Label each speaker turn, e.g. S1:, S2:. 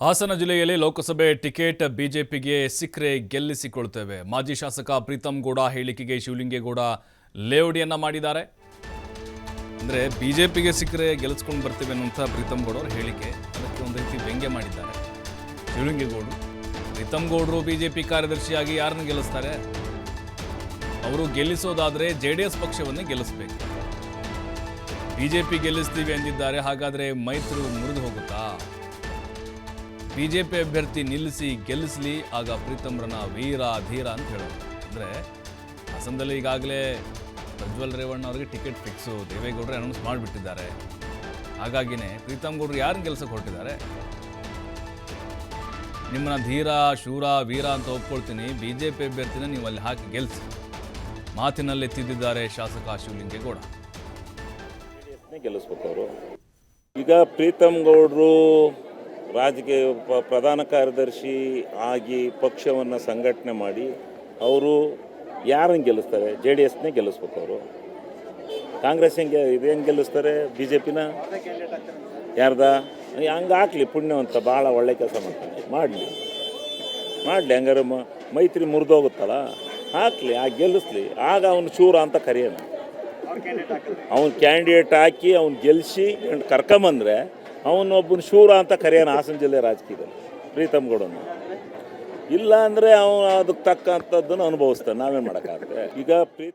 S1: ಹಾಸನ ಜಿಲ್ಲೆಯಲ್ಲಿ ಲೋಕಸಭೆ ಟಿಕೆಟ್ ಬಿಜೆಪಿಗೆ ಸಿಕ್ಕರೆ ಗೆಲ್ಲಿಸಿಕೊಳ್ತೇವೆ. ಮಾಜಿ ಶಾಸಕ ಪ್ರೀತಮ್ ಗೌಡ ಹೇಳಿಕೆಗೆ ಶಿವಲಿಂಗೇಗೌಡ ಲೇವಡಿಯನ್ನ ಮಾಡಿದ್ದಾರೆ. ಅಂದ್ರೆ ಬಿಜೆಪಿಗೆ ಸಿಕ್ಕರೆ ಗೆಲ್ಲಿಸ್ಕೊಂಡು ಬರ್ತೇವೆ ಅನ್ನುವಂಥ ಪ್ರೀತಮ್ ಗೌಡ ಅವರ ಹೇಳಿಕೆ, ಅದಕ್ಕೆ ಒಂದು ರೀತಿ ವ್ಯಂಗ್ಯ ಮಾಡಿದ್ದಾರೆ. ಶಿವಲಿಂಗೇಗೌಡರು ಪ್ರೀತಮ್ ಗೌಡರು ಬಿಜೆಪಿ ಕಾರ್ಯದರ್ಶಿಯಾಗಿ ಯಾರನ್ನು ಗೆಲ್ಲಿಸ್ತಾರೆ? ಅವರು ಗೆಲ್ಲಿಸೋದಾದ್ರೆ ಜೆ ಡಿ ಎಸ್ ಪಕ್ಷವನ್ನೇ ಗೆಲ್ಲಿಸ್ಬೇಕು. ಬಿಜೆಪಿ ಗೆಲ್ಲಿಸ್ತೀವಿ ಎಂದಿದ್ದಾರೆ ಹಾಗಾದ್ರೆ ಮೈತ್ರಿ ಮುರಿದು ಹೋಗುತ್ತಾ? ಬಿಜೆಪಿ ಅಭ್ಯರ್ಥಿ ನಿಲ್ಲಿಸಿ, ಗೆಲ್ಲಿಸಲಿ, ಆಗ ಪ್ರೀತಮ್ರನ ವೀರ, ಧೀರ ಅಂತ ಹೇಳೋದು. ಅಂದರೆ ಹಾಸನದಲ್ಲಿ ಈಗಾಗಲೇ ಪ್ರಜ್ವಲ್ ರೇವಣ್ಣ ಅವರಿಗೆ ಟಿಕೆಟ್ ಫಿಕ್ಸು, ದೇವೇಗೌಡರು ಅನೌನ್ಸ್ ಮಾಡಿಬಿಟ್ಟಿದ್ದಾರೆ. ಹಾಗಾಗಿನೇ ಪ್ರೀತಮ್ ಗೌಡರು ಯಾರನ್ನ ಕೆಲಸಕ್ಕೆ ಹೊರಟಿದ್ದಾರೆ? ನಿಮ್ಮನ್ನ ಧೀರ, ಶೂರ, ವೀರ ಅಂತ ಒಪ್ಕೊಳ್ತೀನಿ. ಬಿ ಜೆ ಪಿ ಅಭ್ಯರ್ಥಿನ ನೀವು ಅಲ್ಲಿ ಹಾಕಿ ಗೆಲ್ಲಿಸಿ ಮಾತಿನಲ್ಲಿ ತಿದ್ದಿದ್ದಾರೆ ಶಾಸಕ ಶಿವಲಿಂಗೇಗೌಡ.
S2: ಗೆಲ್ಲಿಸ್ಬೇಕು ಅವರು. ಈಗ ಪ್ರೀತಮ್ ಗೌಡರು ರಾಜಕೀಯ ಪ್ರಧಾನ ಕಾರ್ಯದರ್ಶಿ ಆಗಿ ಪಕ್ಷವನ್ನು ಸಂಘಟನೆ ಮಾಡಿ ಅವರು ಯಾರನ್ನು ಗೆಲ್ಲಿಸ್ತಾರೆ? ಜೆ ಡಿ ಎಸ್ನೇ ಗೆಲ್ಲಿಸ್ಬೇಕು ಅವರು. ಕಾಂಗ್ರೆಸ್ ಹೆಂಗೆ ಇದೇನು ಗೆಲ್ಲಿಸ್ತಾರೆ? ಬಿ ಜೆ ಪಿನ? ಯಾರ್ದ? ಹಂಗೆ ಹಾಕ್ಲಿ, ಪುಣ್ಯವಂತ, ಭಾಳ ಒಳ್ಳೆ ಕೆಲಸ ಮಾಡ್ತಾನೆ. ಮಾಡಲಿ. ಮಾಡಲಿ, ಹಂಗಾರೆ ಮೈತ್ರಿ ಮುರಿದೋಗುತ್ತಲ್ಲ? ಹಾಕಲಿ, ಆ ಗೆಲ್ಲಿಸ್ಲಿ. ಆಗ ಅವನು ಚೂರ ಅಂತ ಕರೆಯೋಣ. ಅವ್ನು ಕ್ಯಾಂಡಿಡೇಟ್ ಹಾಕಿ, ಅವ್ನು ಗೆಲ್ಲಿಸಿ ಕರ್ಕೊಂಬಂದ್ರೆ ಅವನೊಬ್ಬನ ಶೂರ ಅಂತ ಕರೆಯೋಣ ಹಾಸನ ಜಿಲ್ಲೆ ರಾಜಕೀಯದಲ್ಲಿ, ಪ್ರೀತಮ್ ಗೌಡನು. ಇಲ್ಲ ಅಂದರೆ ಅವನು ಅದಕ್ಕೆ ತಕ್ಕಂಥದ್ದನ್ನು ಅನುಭವಿಸ್ತಾನೆ. ನಾವೇನು ಮಾಡೋಕ್ಕಾಗುತ್ತೆ? ಈಗ ಪ್ರೀ